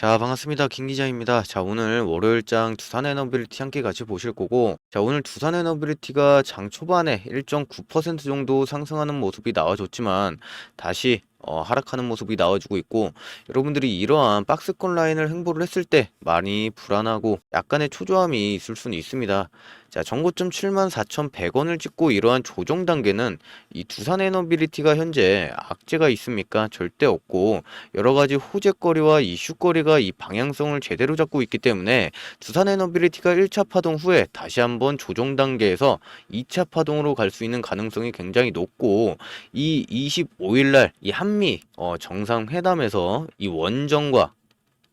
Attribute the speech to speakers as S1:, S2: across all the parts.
S1: 자, 반갑습니다. 김 기자입니다. 자, 오늘 월요일장 두산 에너빌리티 함께 같이 보실 거고, 자, 오늘 두산 에너빌리티가 장 초반에 1.9% 정도 상승하는 모습이 나와줬지만, 다시 어, 하락하는 모습이 나와주고 있고, 여러분들이 이러한 박스권 라인을 횡보를 했을 때 많이 불안하고 약간의 초조함이 있을 수는 있습니다. 자, 정고점 74,100원을 찍고 이러한 조정 단계는 이 두산 에너빌리티가 현재 악재가 있습니까? 절대 없고, 여러 가지 호재거리와 이슈거리가 이 방향성을 제대로 잡고 있기 때문에 두산 에너빌리티가 1차 파동 후에 다시 한번 조정 단계에서 2차 파동으로 갈 수 있는 가능성이 굉장히 높고 이 25일 날이한 미 어, 정상회담에서 이 원정과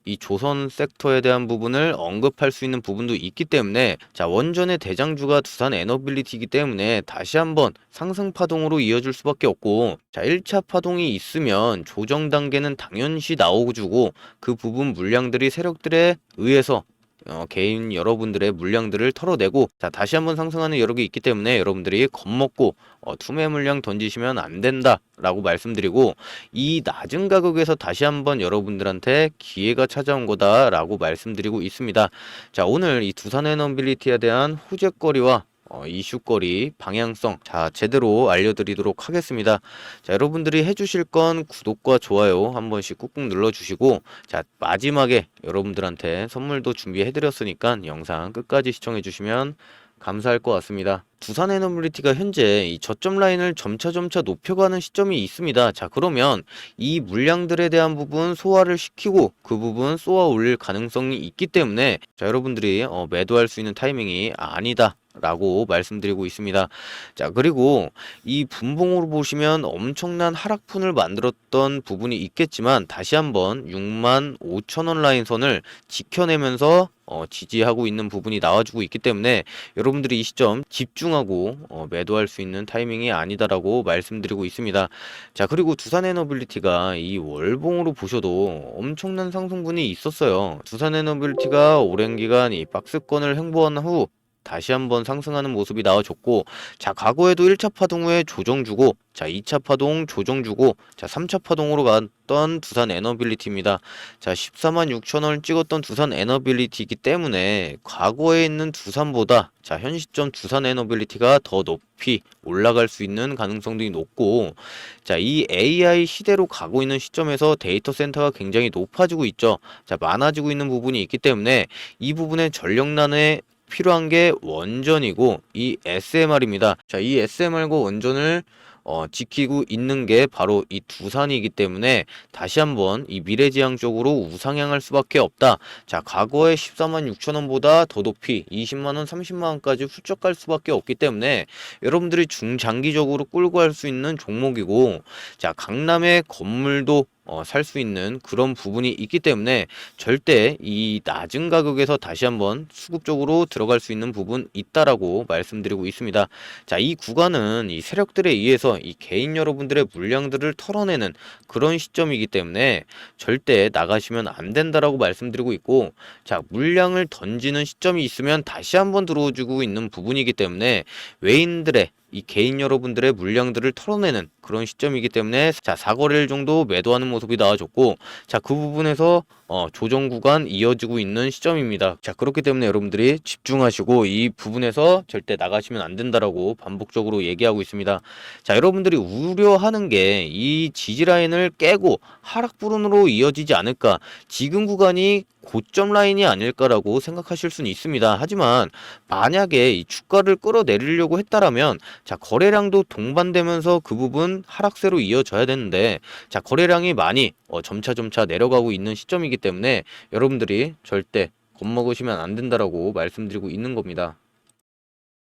S1: 이 조선 섹터에 대한 부분을 언급할 수 있는 부분도 있기 때문에 자 원전의 대장주가 두산 에너빌리티이기 때문에 다시 한번 상승 파동으로 이어질 수밖에 없고 자 1차 파동이 있으면 조정 단계는 당연시 나오고 주고 그 부분 물량들이 세력들에 의해서 어, 개인 여러분들의 물량들을 털어내고 자 다시 한번 상승하는 여력이 있기 때문에 여러분들이 겁먹고 어, 투매 물량 던지시면 안 된다라고 말씀드리고 이 낮은 가격에서 다시 한번 여러분들한테 기회가 찾아온 거다라고 말씀드리고 있습니다. 자 오늘 이 두산 에너빌리티에 대한 호재거리와 어, 이슈거리, 방향성, 자, 제대로 알려드리도록 하겠습니다. 자, 여러분들이 해주실 건 구독과 좋아요 한 번씩 꾹꾹 눌러주시고, 자, 마지막에 여러분들한테 선물도 준비해드렸으니까 영상 끝까지 시청해주시면 감사할 것 같습니다. 두산 에너빌리티가 현재 이 저점 라인을 점차 점차 높여가는 시점이 있습니다. 자, 그러면 이 물량들에 대한 부분 소화를 시키고 그 부분 쏘아 올릴 가능성이 있기 때문에 자, 여러분들이 어, 매도할 수 있는 타이밍이 아니다. 라고 말씀드리고 있습니다. 자, 그리고 이 분봉으로 보시면 엄청난 하락푼을 만들었던 부분이 있겠지만 다시 한번 6만 5천 원 라인 선을 지켜내면서 어, 지지하고 있는 부분이 나와주고 있기 때문에 여러분들이 이 시점 집중하고 어, 매도할 수 있는 타이밍이 아니다라고 말씀드리고 있습니다. 자, 그리고 두산 에너빌리티가 이 월봉으로 보셔도 엄청난 상승분이 있었어요. 두산 에너빌리티가 오랜 기간 이 박스권을 횡보한 후 다시 한번 상승하는 모습이 나와줬고 자 과거에도 1차 파동 후에 조정 주고 자 2차 파동 조정 주고 자 3차 파동으로 갔던 두산 에너빌리티입니다. 자 14만 6천 원을 찍었던 두산 에너빌리티이기 때문에 과거에 있는 두산보다 자 현 시점 두산 에너빌리티가 더 높이 올라갈 수 있는 가능성도 높고 자 이 AI 시대로 가고 있는 시점에서 데이터 센터가 굉장히 높아지고 있죠. 자 많아지고 있는 부분이 있기 때문에 이 부분의 전력난에 필요한 게 원전이고 이 SMR입니다. 자, 이 SMR과 원전을 어, 지키고 있는 게 바로 이 두산이기 때문에 다시 한번 이 미래지향 쪽으로 우상향할 수밖에 없다. 자, 과거에 14만 6천 원보다 더 높이 20만 원, 30만 원까지 훌쩍 갈 수밖에 없기 때문에 여러분들이 중장기적으로 끌고 갈 수 있는 종목이고 자, 강남의 건물도 어, 살 수 있는 그런 부분이 있기 때문에 절대 이 낮은 가격에서 다시 한번 수급적으로 들어갈 수 있는 부분 있다라고 말씀드리고 있습니다. 자, 이 구간은 이 세력들에 의해서 이 개인 여러분들의 물량들을 털어내는 그런 시점이기 때문에 절대 나가시면 안 된다라고 말씀드리고 있고 자, 물량을 던지는 시점이 있으면 다시 한번 들어주고 있는 부분이기 때문에 외인들의 이 개인 여러분들의 물량들을 털어내는 그런 시점이기 때문에 자 사거래일 정도 매도하는 모습이 나와줬고 자 그 부분에서 어, 조정 구간 이어지고 있는 시점입니다. 자 그렇기 때문에 여러분들이 집중하시고 이 부분에서 절대 나가시면 안 된다라고 반복적으로 얘기하고 있습니다. 자 여러분들이 우려하는 게 이 지지 라인을 깨고 하락 부분으로 이어지지 않을까 지금 구간이 고점 라인이 아닐까라고 생각하실 수는 있습니다. 하지만 만약에 이 주가를 끌어내리려고 했다라면 자 거래량도 동반되면서 그 부분 하락세로 이어져야 되는데 자 거래량이 많이 어, 점차 점차 내려가고 있는 시점이기 때문에 여러분들이 절대 겁먹으시면 안 된다라고 말씀드리고 있는 겁니다.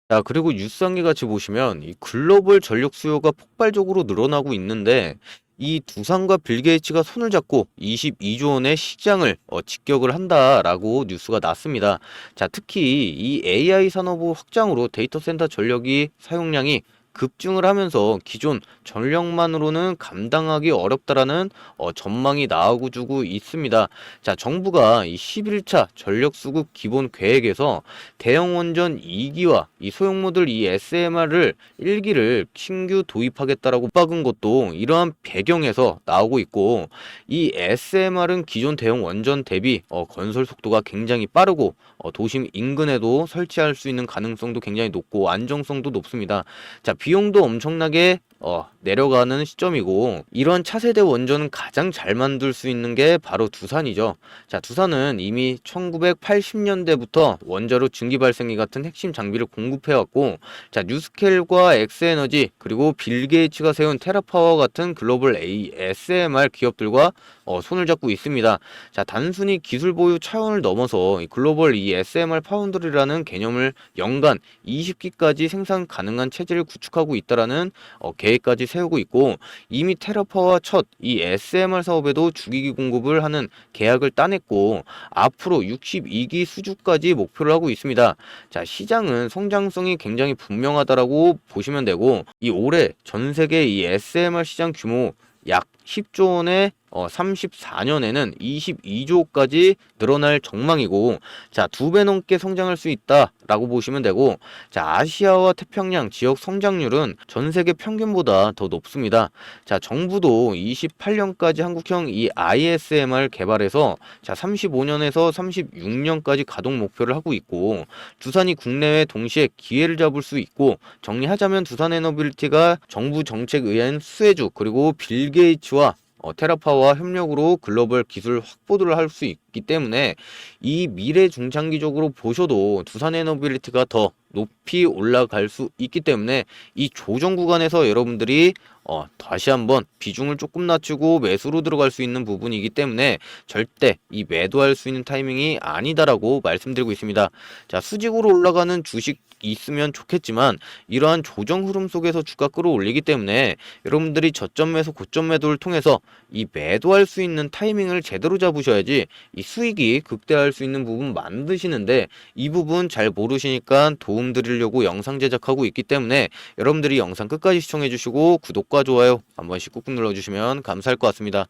S1: 자, 그리고 뉴스한개 같이 보시면 이 글로벌 전력 수요가 폭발적으로 늘어나고 있는데 이 두산과 빌 게이츠가 손을 잡고 22조 원의 시장을 어, 직격을 한다라고 뉴스가 났습니다. 자, 특히 이 AI 산업 확장으로 데이터 센터 전력이 사용량이 급증을 하면서 기존 전력만으로는 감당하기 어렵다라는 어, 전망이 나오고 주고 있습니다. 자, 정부가 이 11차 전력 수급 기본 계획에서 대형 원전 2기와 이 소형 모듈 이 SMR을 1기를 신규 도입하겠다라고 박은 것도 이러한 배경에서 나오고 있고 이 SMR은 기존 대형 원전 대비 어, 건설 속도가 굉장히 빠르고 어, 도심 인근에도 설치할 수 있는 가능성도 굉장히 높고 안정성도 높습니다. 자, 비용도 엄청나게 어, 내려가는 시점이고 이런 차세대 원전은 가장 잘 만들 수 있는 게 바로 두산이죠. 자, 두산은 이미 1980년대부터 원자로 증기 발생기 같은 핵심 장비를 공급해 왔고 자, 뉴스켈과 엑스에너지 그리고 빌 게이츠가 세운 테라파워 같은 글로벌 ASMR 기업들과 어, 손을 잡고 있습니다. 자, 단순히 기술 보유 차원을 넘어서 이 글로벌 이 SMR 파운드리라는 개념을 연간 20기까지 생산 가능한 체제를 구축하고 있다라는 어, 계획까지 세우고 있고 이미 테라파와 첫 이 SMR 사업에도 주기기 공급을 하는 계약을 따냈고 앞으로 62기 수주까지 목표를 하고 있습니다. 자, 시장은 성장성이 굉장히 분명하다라고 보시면 되고 이 올해 전 세계 이 SMR 시장 규모 약 10조 원의 어, 34년에는 22조까지 늘어날 전망이고, 자, 두 배 넘게 성장할 수 있다라고 보시면 되고, 자, 아시아와 태평양 지역 성장률은 전 세계 평균보다 더 높습니다. 자, 정부도 28년까지 한국형 이 ISMR 개발해서 자, 35년에서 36년까지 가동 목표를 하고 있고, 두산이 국내외 동시에 기회를 잡을 수 있고, 정리하자면 두산 에너빌리티가 정부 정책에 의한 수혜주, 그리고 빌 게이츠와 어, 테라파와 협력으로 글로벌 기술 확보를 할 수 있기 때문에 이 미래 중장기적으로 보셔도 두산 에너빌리티가 더 높이 올라갈 수 있기 때문에 이 조정 구간에서 여러분들이 어, 다시 한번 비중을 조금 낮추고 매수로 들어갈 수 있는 부분이기 때문에 절대 이 매도할 수 있는 타이밍이 아니다라고 말씀드리고 있습니다. 자, 수직으로 올라가는 주식 있으면 좋겠지만 이러한 조정 흐름 속에서 주가 끌어올리기 때문에 여러분들이 저점 매수 고점 매도를 통해서 이 매도할 수 있는 타이밍을 제대로 잡으셔야지 이 수익이 극대화할 수 있는 부분 만드시는데 이 부분 잘 모르시니까 도움 드리려고 영상 제작하고 있기 때문에 여러분들이 영상 끝까지 시청해 주시고 구독과 좋아요 한 번씩 꾹꾹 눌러 주시면 감사할 것 같습니다.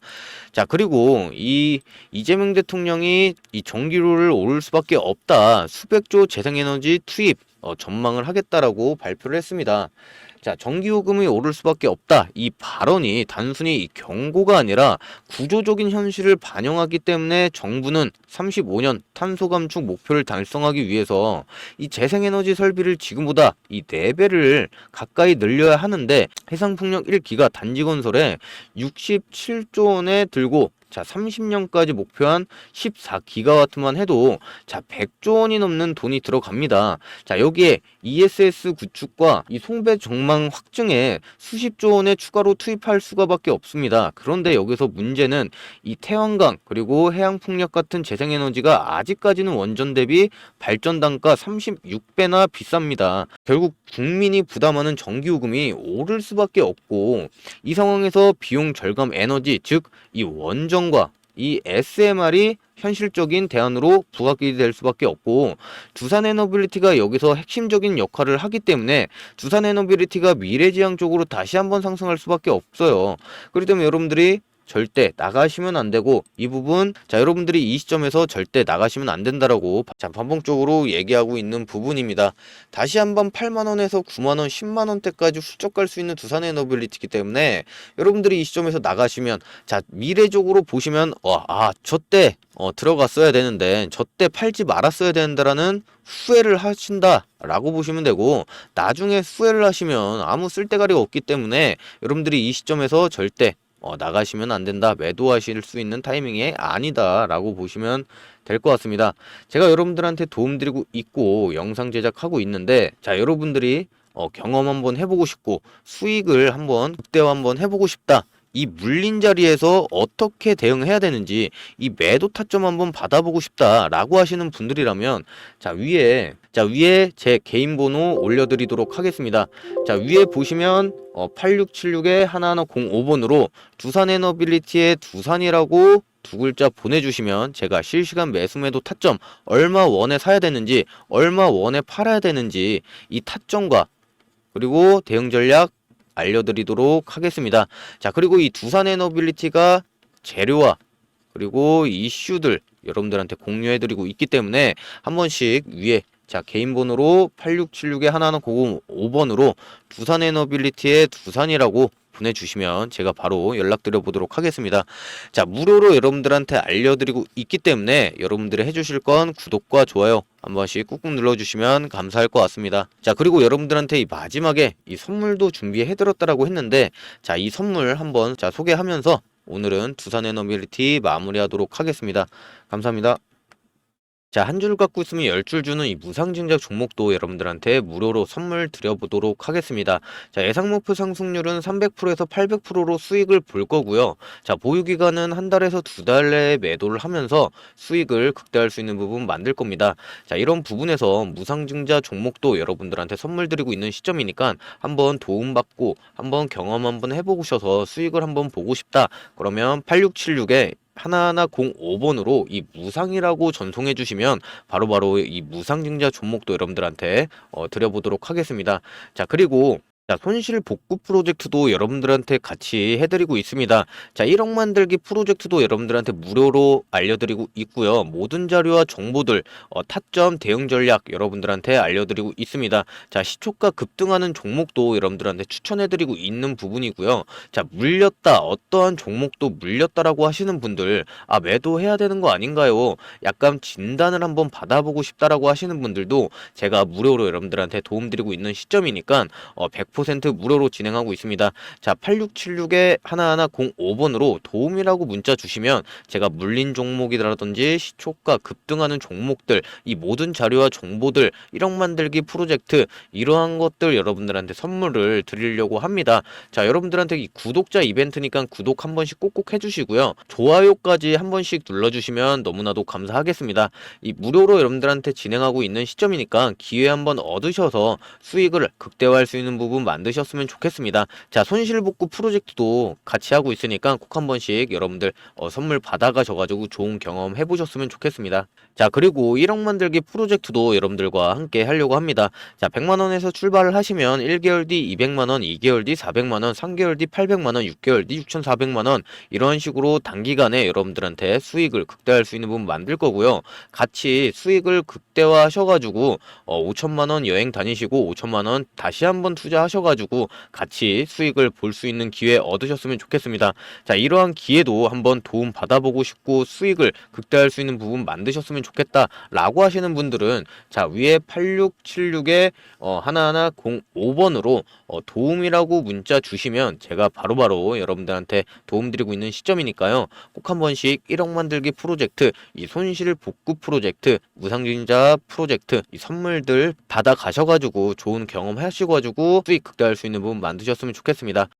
S1: 자, 그리고 이 이재명 대통령이 이 전기료를 오를 수밖에 없다. 수백조 재생에너지 투입 어, 전망을 하겠다라고 발표를 했습니다. 자, 전기요금이 오를 수밖에 없다. 이 발언이 단순히 이 경고가 아니라 구조적인 현실을 반영하기 때문에 정부는 35년 탄소 감축 목표를 달성하기 위해서 이 재생에너지 설비를 지금보다 이 4배를 가까이 늘려야 하는데 해상풍력 1기가 단지 건설에 67조 원에 들고 자, 30년까지 목표한 14기가와트만 해도 자, 100조 원이 넘는 돈이 들어갑니다. 자, 여기에 ESS 구축과 이 송배 정망 확증에 수십조 원의 추가로 투입할 수가밖에 없습니다. 그런데 여기서 문제는 이 태양광 그리고 해양 풍력 같은 재생 에너지가 아직까지는 원전 대비 발전 단가 36배나 비쌉니다. 결국 국민이 부담하는 전기 요금이 오를 수밖에 없고 이 상황에서 비용 절감 에너지 즉 이 원전 과 이 SMR이 현실적인 대안으로 부각이 될 수밖에 없고 두산 에너빌리티가 여기서 핵심적인 역할을 하기 때문에 두산 에너빌리티가 미래지향적으로 다시 한번 상승할 수밖에 없어요. 그렇기 때문에 여러분들이 절대 나가시면 안 되고 이 부분 자 여러분들이 이 시점에서 절대 나가시면 안 된다라고 자 반복적으로 얘기하고 있는 부분입니다. 다시 한번 8만 원에서 9만 원, 10만 원대까지 훌쩍 갈 수 있는 두산 에너빌리티이기 때문에 여러분들이 이 시점에서 나가시면 자 미래적으로 보시면 어아 저때 어, 들어갔어야 되는데 저때 팔지 말았어야 된다라는 후회를 하신다 라고 보시면 되고 나중에 후회를 하시면 아무 쓸데가리가 없기 때문에 여러분들이 이 시점에서 절대 어, 나가시면 안 된다. 매도하실 수 있는 타이밍이 아니다라고 보시면 될 것 같습니다. 제가 여러분들한테 도움드리고 있고 영상 제작하고 있는데 자 여러분들이 어, 경험 한번 해보고 싶고 수익을 한번 극대화 한번 해보고 싶다. 이 물린 자리에서 어떻게 대응해야 되는지 이 매도 타점 한번 받아보고 싶다라고 하시는 분들이라면 자 위에 자 위에 제 개인 번호 올려드리도록 하겠습니다. 자 위에 보시면 어, 8676에 하나하나 05번으로 두산 에너빌리티의 두산이라고 두 글자 보내주시면 제가 실시간 매수 매도 타점 얼마 원에 사야 되는지 얼마 원에 팔아야 되는지 이 타점과 그리고 대응 전략 알려드리도록 하겠습니다. 자, 그리고 이 두산 에너빌리티가 재료와 그리고 이슈들 여러분들한테 공유해드리고 있기 때문에 한 번씩 위에 자 개인 번호로 8676에 하나는 005번으로 두산 에너빌리티의 두산이라고 보내주시면 제가 바로 연락드려 보도록 하겠습니다. 자 무료로 여러분들한테 알려드리고 있기 때문에 여러분들이 해주실 건 구독과 좋아요 한 번씩 꾹꾹 눌러주시면 감사할 것 같습니다. 자 그리고 여러분들한테 이 마지막에 이 선물도 준비해드렸다라고 했는데 자 이 선물 한번 자 소개하면서 오늘은 두산 에너빌리티 마무리하도록 하겠습니다. 감사합니다. 자, 한 줄 갖고 있으면 열 줄 주는 이 무상증자 종목도 여러분들한테 무료로 선물 드려보도록 하겠습니다. 자, 예상 목표 상승률은 300%에서 800%로 수익을 볼 거고요. 자, 보유기간은 한 달에서 두달 내에 매도를 하면서 수익을 극대화할 수 있는 부분 만들 겁니다. 자, 이런 부분에서 무상증자 종목도 여러분들한테 선물 드리고 있는 시점이니까 한번 도움받고 한번 경험 한번 해보셔서 수익을 한번 보고 싶다. 그러면 8676에 하나하나 05번으로 이 무상이라고 전송해 주시면 바로 바로 이 무상 증자 종목도 여러분들한테 어, 드려보도록 하겠습니다. 자, 그리고 자, 손실 복구 프로젝트도 여러분들한테 같이 해드리고 있습니다. 자, 1억 만들기 프로젝트도 여러분들한테 무료로 알려드리고 있고요. 모든 자료와 정보들, 어, 타점 대응 전략 여러분들한테 알려드리고 있습니다. 자, 시초가 급등하는 종목도 여러분들한테 추천해드리고 있는 부분이고요. 자, 물렸다, 어떠한 종목도 물렸다라고 하시는 분들, 아, 매도해야 되는 거 아닌가요? 약간 진단을 한번 받아보고 싶다라고 하시는 분들도 제가 무료로 여러분들한테 도움드리고 있는 시점이니까 어, 100% 무료로 진행하고 있습니다. 자, 8676에 하나하나 05번으로 도움이라고 문자 주시면 제가 물린 종목이라든지 시초가 급등하는 종목들, 이 모든 자료와 정보들, 1억 만들기 프로젝트 이러한 것들 여러분들한테 선물을 드리려고 합니다. 자, 여러분들한테 이 구독자 이벤트니까 구독 한 번씩 꼭꼭 해주시고요. 좋아요까지 한 번씩 눌러주시면 너무나도 감사하겠습니다. 이 무료로 여러분들한테 진행하고 있는 시점이니까 기회 한번 얻으셔서 수익을 극대화할 수 있는 부분 만드셨으면 좋겠습니다. 자, 손실복구 프로젝트도 같이 하고 있으니까 꼭 한 번씩 여러분들 어, 선물 받아가셔가지고 좋은 경험 해보셨으면 좋겠습니다. 자, 그리고 1억 만들기 프로젝트도 여러분들과 함께 하려고 합니다. 자, 100만원에서 출발을 하시면 1개월 뒤 200만원, 2개월 뒤 400만원, 3개월 뒤 800만원, 6개월 뒤 6,400만원 이런 식으로 단기간에 여러분들한테 수익을 극대화할 수 있는 부분 만들 거고요. 같이 수익을 극대화 하셔가지고 어, 5천만원 여행 다니시고 5천만원 다시 한번 투자하셔 가지고 같이 수익을 볼 수 있는 기회 얻으셨으면 좋겠습니다. 자, 이러한 기회도 한번 도움 받아보고 싶고 수익을 극대화할 수 있는 부분 만드셨으면 좋겠다라고 하시는 분들은 자, 위에 8676에 어, 하나하나 05번으로 어, 도움이라고 문자 주시면 제가 바로바로 여러분들한테 도움드리고 있는 시점이니까요. 꼭 한 번씩 1억 만들기 프로젝트, 이 손실 복구 프로젝트, 무상증자 프로젝트, 이 선물들 받아 가셔가지고 좋은 경험 하시고 가지고 수익 극대화할 수 있는 부분 만드셨으면 좋겠습니다.